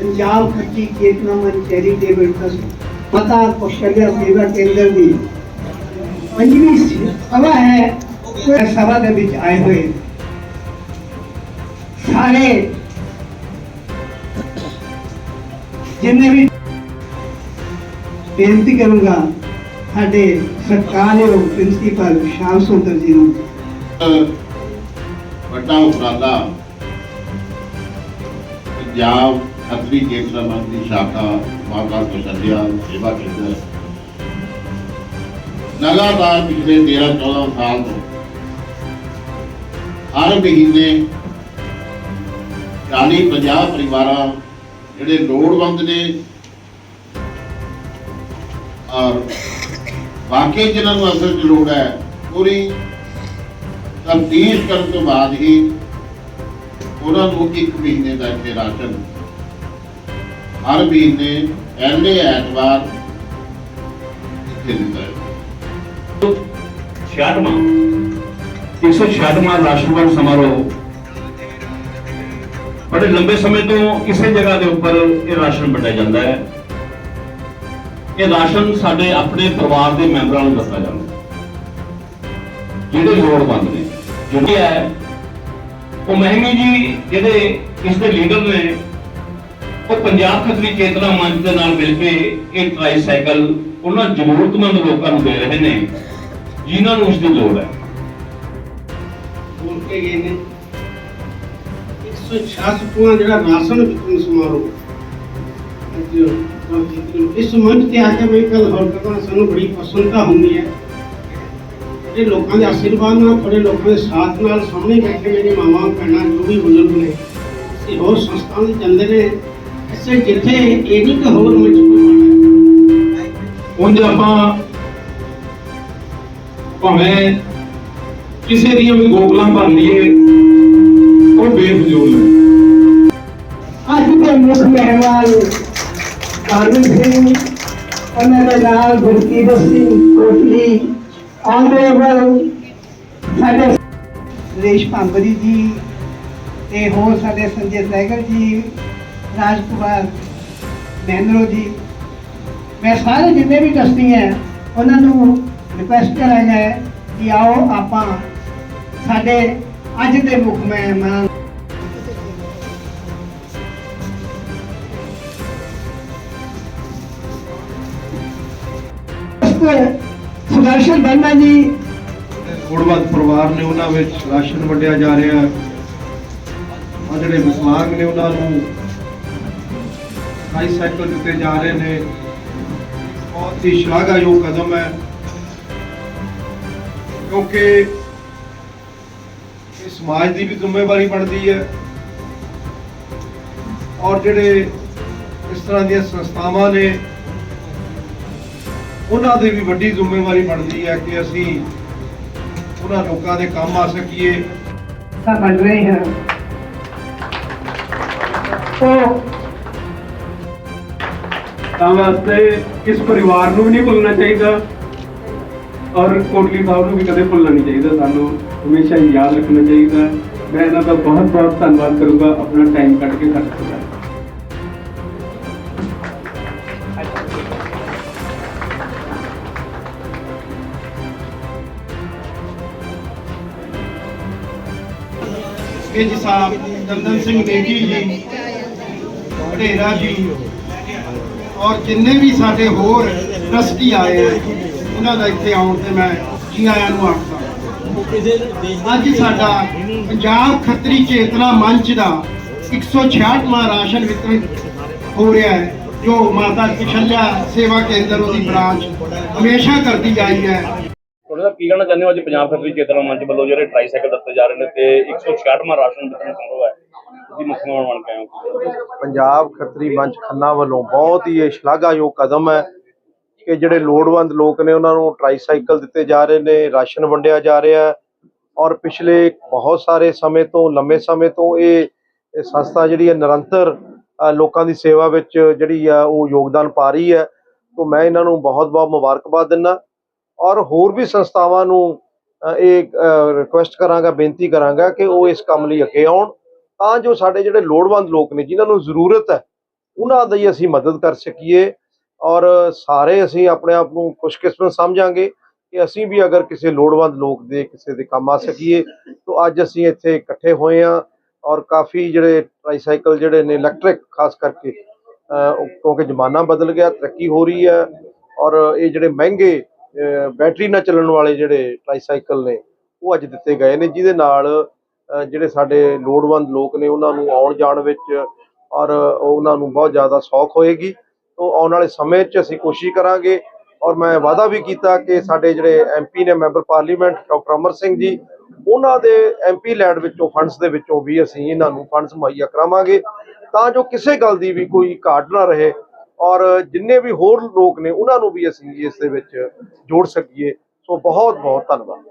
ਪੰਜਾਬ ਖੱਟੀ ਚੇਤਨਾ ਮਨ charitable trust ਮਾਤਾ ਕੌਸ਼ਲਿਆ ਸੇਵਾ ਕੇਂਦਰ ਦੀ। ਪੰਜਵੀਂ ਸਭਾ ਹੈ, ਉਹ ਸਭਾ ਦੇ ਵਿੱਚ ਆਏ ਹੋਏ। ਸਾਰੇ ਜਿੰਨੇ ਵੀ ਬੇਨਤੀ ਕਰੂੰਗਾ, ਸਾਡੇ ਸਰਕਾਰਯੋਗ ਪ੍ਰਿੰਸੀਪਲ ਸ਼ਾਮ ਸੁੰਦਰ ਜੀ ਨੂੰ। ਵੱਡਾ ਉਪਰਾਲਾ ਪੰਜਾਬ ਖੱਤਰੀ ਕੇਂਦਰ ਮੰਤਰੀ ਸ਼ਾਖਾ ਮਾਤਾ ਕੁਸ਼ਲਿਆ, ਸੇਵਾ ਕੇਂਦਰ। ਲਗਾਤਾਰ ਪਿਛਲੇ 13 14 ਸਾਲ ਤੋਂ ਹਰ ਮਹੀਨੇ 40 50 ਪਰਿਵਾਰਾਂ ਜਿਹੜੇ ਲੋੜਵੰਦ ਨੇ ਔਰ ਬਾਕੀ ਜਿਨ੍ਹਾਂ ਨੂੰ ਅਸਲ 'ਚ ਲੋੜ ਹੈ, ਪੂਰੀ ਤਬਦੀਲ ਕਰਨ ਤੋਂ ਬਾਅਦ ਹੀ ਉਹਨਾਂ ਨੂੰ ਇੱਕ ਮਹੀਨੇ ਦਾ ਇੱਥੇ ਰਾਸ਼ਨ ਹਰ ਮਹੀਨੇ ਪਹਿਲੇ ਐਤਵਾਰ ਇੱਥੇ ਦਿੰਦਾ ਹੈ। 66ਵਾਂ 166ਵਾਂ ਰਾਸ਼ਟਰਵਾਦ ਸਮਾਰੋਹ ਬੜੇ ਲੰਬੇ ਸਮੇਂ ਤੋਂ ਕਿਸੇ ਜਗ੍ਹਾ ਦੇ ਉੱਪਰ ਇਹ ਰਾਸ਼ਨ ਵੰਡਿਆ ਜਾਂਦਾ ਹੈ। ਇਹ ਰਾਸ਼ਨ ਸਾਡੇ ਆਪਣੇ ਪਰਿਵਾਰ ਦੇ ਮੈਂਬਰਾਂ ਨੂੰ ਦਿੱਤਾ ਜਾਂਦਾ ਜਿਹੜੇ ਲੋੜਵੰਦ ਨੇ, ਜਿਹੜੀ ਹੈ, ਉਹ ਮਹਿਮੀ ਜੀ, ਜਿਹੜੇ ਇਸ ਦੇ ਲੀਡਰ ਨੇ ਉਹ ਪੰਜਾਬ ਖੱਤਰੀ ਚੇਤਨਾ ਮੰਚ ਦੇ ਨਾਲ ਮਿਲ ਕੇ ਇਹ ਟ੍ਰਾਈਸਾਈਕਲ ਉਹਨਾਂ ਜ਼ਰੂਰਤਮੰਦ ਲੋਕਾਂ ਨੂੰ ਦੇ ਰਹੇ ਨੇ, ਜਿਨ੍ਹਾਂ ਨੂੰ ਉਸ ਦੀ ਲੋੜ ਹੈ। ਬੋਲ ਕੇ ਗਏ ਨੇ। 166ਵਾਂ ਜਿਹੜਾ ਰਾਸ਼ਨ ਵਿਤਰਨ ਸਮਾਰੋਹ। ਇਸ ਮੰਚ ਤੇ ਆ ਕੇ ਮੈਂ ਕੱਲ ਹੋਰ ਕਰਨਾ ਸਾਨੂੰ ਬੜੀ ਪਸੰਦਤਾ ਹੁੰਦੀ ਹੈ। ਜਿਹੜੇ ਲੋਕਾਂ ਦੇ ਆਸ਼ੀਰਵਾਦ ਨਾਲ, ਬੜੇ ਲੋਕਾਂ ਦੇ ਸਾਥ ਨਾਲ ਸਾਹਮਣੇ ਬੈਠੇ ਮੇਰੇ ਮਾਮਾ ਭੈਣਾਂ, ਜੋ ਵੀ ਬਜ਼ੁਰਗ ਨੇ ਤੇ ਹੋਰ ਸੰਸਥਾਵਾਂ ਦੇ ਚੰਦੇ ਨੇ ਇਸੇ ਜਿੱਥੇ ਇਹ ਨਹੀਂ ਕਿ ਹੋਰ ਮੰਚ ਉਂਝ ਆਪਾਂ ਭਾਵੇਂ ਕਿਸੇ ਦੀਆਂ ਵੀ ਗੋਗਲਾਂ ਭਰ ਲਈਏ, ਉਹ ਬੇਫਜ਼ੂਲ ਨੇ। ਅੱਜ ਦੇ ਮੁੱਖ ਮਹਿਮਾਨ ਕਾਰਨ ਸਿੰਘ, ਉਹਨਾਂ ਦੇ ਨਾਲ ਗੁਰਕੀਰਤ ਸਿੰਘ ਕੋਟਲੀ ਆਨਰੇਬਲ ਸਾਡੇ ਸੁਰੇਸ਼ ਭਾਂਬਰੀ ਜੀ ਤੇ ਹੋਰ ਸਾਡੇ ਸੰਜੇ ਸਹਿਗਲ ਜੀ ਰਾਜਕੁਮਾਰ ਮਹਿੰਦਰੋ ਜੀ, ਮੈਂ ਸਾਰੇ ਜਿੰਨੇ ਵੀ ਟਰਸਟੀ ਹੈ, ਉਹਨਾਂ ਨੂੰ ਰਿਕੁਐਸਟ ਕਰਾਂਗਾ ਕਿ ਆਓ ਆਪਾਂ ਸਾਡੇ ਅੱਜ ਦੇ ਮੁੱਖ ਮਹਿਮਾਨ ਸੁਦਰਸ਼ਨ ਬੰਨਾ ਜੀ। ਲੋੜਵੰਦ ਪਰਿਵਾਰ ਨੇ ਉਹਨਾਂ ਵਿੱਚ ਰਾਸ਼ਨ ਵੰਡਿਆ ਜਾ ਰਿਹਾ ਆ ਜਿਹੜੇ ਵਿਕਲਾਂਗ ਨੇ ਉਹਨਾਂ ਨੂੰ ਸਾਈਕਲ ਦਿੱਤੇ ਜਾ ਰਹੇ ਨੇ। ਬਹੁਤ ਹੀ ਸ਼ਲਾਘਾਯੋਗ ਕਦਮ ਹੈ। ਕਿਉਂਕਿ ਇਹ ਸਮਾਜ ਦੀ ਵੀ ਜ਼ਿੰਮੇਵਾਰੀ ਬਣਦੀ ਹੈ। ਔਰ ਜਿਹੜੇ ਇਸ ਤਰ੍ਹਾਂ ਦੀਆਂ ਸੰਸਥਾਵਾਂ ਨੇ, ਉਹਨਾਂ ਦੀ ਵੀ ਵੱਡੀ ਜ਼ਿੰਮੇਵਾਰੀ ਬਣਦੀ ਹੈ ਕਿ ਅਸੀਂ ਉਹਨਾਂ ਲੋਕਾਂ ਦੇ ਕੰਮ ਆ ਸਕੀਏ। ਤਾਂ ਬਣ ਰਹੇ ਹਾਂ। ਉਹ ਤਾਂ ਵਾਸਤੇ ਇਸ ਪਰਿਵਾਰ ਨੂੰ ਵੀ ਨਹੀਂ ਭੁੱਲਣਾ ਚਾਹੀਦਾ ਔਰ ਕੋਟਲੀ ਸਾਹਿਬ ਨੂੰ ਵੀ ਕਦੇ ਭੁੱਲਣਾ ਨਹੀਂ ਚਾਹੀਦਾ, ਸਾਨੂੰ ਹਮੇਸ਼ਾ ਯਾਦ ਰੱਖਣਾ ਚਾਹੀਦਾ। ਮੈਂ ਇਹਨਾਂ ਦਾ ਬਹੁਤ ਬਹੁਤ ਧੰਨਵਾਦ ਕਰੂੰਗਾ, ਆਪਣਾ ਟਾਈਮ ਕੱਢ ਕੇ ਸਾਡੇ ਕੋਲ। ਕੇ ਜੀ ਸਾਹਿਬ ਦੰਦਨ ਸਿੰਘ ਨੇਗੀ ਜੀ ਢੇਰਾ ਜੀ ਔਰ ਜਿੰਨੇ ਵੀ ਸਾਡੇ ਹੋਰ ਟਰਸਟੀ ਆਏ ਆ, ਉਹਨਾਂ ਦਾ ਇੱਥੇ ਆਉਣ ਤੇ ਮੈਂ ਜੀ ਆਇਆਂ ਨੂੰ ਆਖਦਾ। ਅੱਜ ਸਾਡਾ ਪੰਜਾਬ ਖੱਤਰੀ ਚੇਤਨਾ ਮੰਚ ਦਾ 166ਵਾਂ ਰਾਸ਼ਨ ਵਿਤਰਨ ਹੋ ਰਿਹਾ ਹੈ, ਜੋ ਮਾਤਾ ਕਿਸ਼ਲਿਆ ਸੇਵਾ ਕੇਂਦਰ ਉਹਦੀ ਬ੍ਰਾਂਚ ਹਮੇਸ਼ਾ ਕਰਦੀ ਆਈ ਹੈ। ਤੁਹਾਡੇ ਦਾ ਕੀ ਕਹਿਣਾ ਚਾਹੁੰਦੇ ਹੋ? ਅੱਜ ਪੰਜਾਬ ਖੱਤਰੀ ਚੇਤਨਾ ਮੰਚ ਵੱਲੋਂ ਜਿਹੜੇ ਟ੍ਰਾਈਸਾਈਕਲ ਦਿੱਤੇ ਜਾ ਰਹੇ ਨੇ ਤੇ 166ਵਾਂ ਰਾਸ਼ਨ ਵਿਤਰਨ ਸਮਾਰੋਹ ਹੈ। ਤੁਸੀਂ ਮੁੱਖ ਮਹਿਮਾਨ ਬਣ ਕੇ ਹੋ। ਪੰਜਾਬ ਖੱਤਰੀ ਮੰਚ ਖੰਨਾ ਵੱਲੋਂ ਬਹੁਤ ਹੀ ਇਹ ਸ਼ਲਾਘਾਯੋਗ ਕਦਮ ਹੈ ਕਿ ਜਿਹੜੇ ਲੋੜਵੰਦ ਲੋਕ ਨੇ ਉਹਨਾਂ ਨੂੰ ਟ੍ਰਾਈਸਾਈਕਲ ਦਿੱਤੇ ਜਾ ਰਹੇ ਨੇ, ਰਾਸ਼ਨ ਵੰਡਿਆ ਜਾ ਰਿਹਾ ਹੈ ਔਰ ਪਿਛਲੇ ਬਹੁਤ ਸਾਰੇ ਸਮੇਂ ਤੋਂ, ਲੰਮੇ ਸਮੇਂ ਤੋਂ ਇਹ ਸੰਸਥਾ ਜਿਹੜੀ ਹੈ ਨਿਰੰਤਰ ਲੋਕਾਂ ਦੀ ਸੇਵਾ ਵਿੱਚ ਜਿਹੜੀ ਆ ਉਹ ਯੋਗਦਾਨ ਪਾ ਰਹੀ ਹੈ। ਤੋਂ ਮੈਂ ਇਹਨਾਂ ਨੂੰ ਬਹੁਤ-ਬਹੁਤ ਮੁਬਾਰਕਬਾਦ ਦਿੰਦਾ ਔਰ ਹੋਰ ਵੀ ਸੰਸਥਾਵਾਂ ਨੂੰ ਇਹ ਰਿਕੁਐਸਟ ਕਰਾਂਗਾ, ਬੇਨਤੀ ਕਰਾਂਗਾ ਕਿ ਉਹ ਇਸ ਕੰਮ ਲਈ ਅੱਗੇ ਆਉਣ। ਤਾਂ ਜੋ ਸਾਡੇ ਜਿਹੜੇ ਲੋੜਵੰਦ ਲੋਕ ਨੇ, ਜਿਨ੍ਹਾਂ ਨੂੰ ਜ਼ਰੂਰਤ ਹੈ, ਉਹਨਾਂ ਦੀ ਅਸੀਂ ਮਦਦ ਕਰ ਸਕੀਏ ਔਰ ਸਾਰੇ ਅਸੀਂ ਆਪਣੇ ਆਪ ਨੂੰ ਖੁਸ਼ਕਿਸਮਤ ਸਮਝਾਂਗੇ ਕਿ ਅਸੀਂ ਵੀ ਅਗਰ ਕਿਸੇ ਲੋੜਵੰਦ ਲੋਕ ਦੇ, ਕਿਸੇ ਦੇ ਕੰਮ ਆ ਸਕੀਏ, ਤਾਂ ਅੱਜ ਅਸੀਂ ਇੱਥੇ ਇਕੱਠੇ ਹੋਏ ਹਾਂ ਔਰ ਕਾਫੀ ਜਿਹੜੇ ਟ੍ਰਾਈਸਾਈਕਲ ਜਿਹੜੇ ਨੇ ਇਲੈਕਟ੍ਰਿਕ ਖਾਸ ਕਰਕੇ ਕਿਉਂਕਿ ਜ਼ਮਾਨਾ ਬਦਲ ਗਿਆ, ਤਰੱਕੀ ਹੋ ਰਹੀ ਹੈ ਔਰ ਇਹ ਜਿਹੜੇ ਮਹਿੰਗੇ ਬੈਟਰੀ ਨਾਲ ਚੱਲਣ ਵਾਲੇ ਜਿਹੜੇ ਟ੍ਰਾਈਸਾਈਕਲ ਨੇ, ਉਹ ਅੱਜ ਦਿੱਤੇ ਗਏ ਨੇ, ਜਿਹਦੇ ਨਾਲ ਜਿਹੜੇ ਸਾਡੇ ਲੋੜਵੰਦ ਲੋਕ ਨੇ ਉਹਨਾਂ ਨੂੰ ਆਉਣ ਜਾਣ ਵਿੱਚ, ਔਰ ਉਹਨਾਂ ਨੂੰ ਬਹੁਤ ਜ਼ਿਆਦਾ ਸੌਖ ਹੋਏਗੀ। ਤੋਂ ਆਉਣ ਵਾਲੇ ਸਮੇਂ 'ਚ ਅਸੀਂ ਕੋਸ਼ਿਸ਼ ਕਰਾਂਗੇ, ਔਰ ਮੈਂ ਵਾਅਦਾ ਵੀ ਕੀਤਾ ਕਿ ਸਾਡੇ ਜਿਹੜੇ ਐਮਪੀ ਨੇ member parliament, doctor Amar Singh ji, ਉਹਨਾਂ ਦੇ ਐਮਪੀ ਲੈਂਡ ਵਿੱਚੋਂ ਫੰਡਸ ਦੇ ਵਿੱਚੋਂ ਵੀ ਅਸੀਂ ਇਹਨਾਂ ਨੂੰ ਫੰਡਸ ਮੁਹੱਈਆ ਕਰਾਵਾਂਗੇ। ਤਾਂ ਜੋ ਕਿਸੇ ਗੱਲ ਦੀ ਵੀ ਕੋਈ ਘਾਟ ਨਾ ਰਹੇ, ਔਰ ਜਿੰਨੇ ਵੀ ਹੋਰ ਲੋਕ ਨੇ, ਉਹਨਾਂ ਨੂੰ ਵੀ ਅਸੀਂ ਇਸ ਦੇ ਵਿੱਚ ਜੋੜ ਸਕੀਏ। ਸੋ ਬਹੁਤ ਬਹੁਤ ਧੰਨਵਾਦ।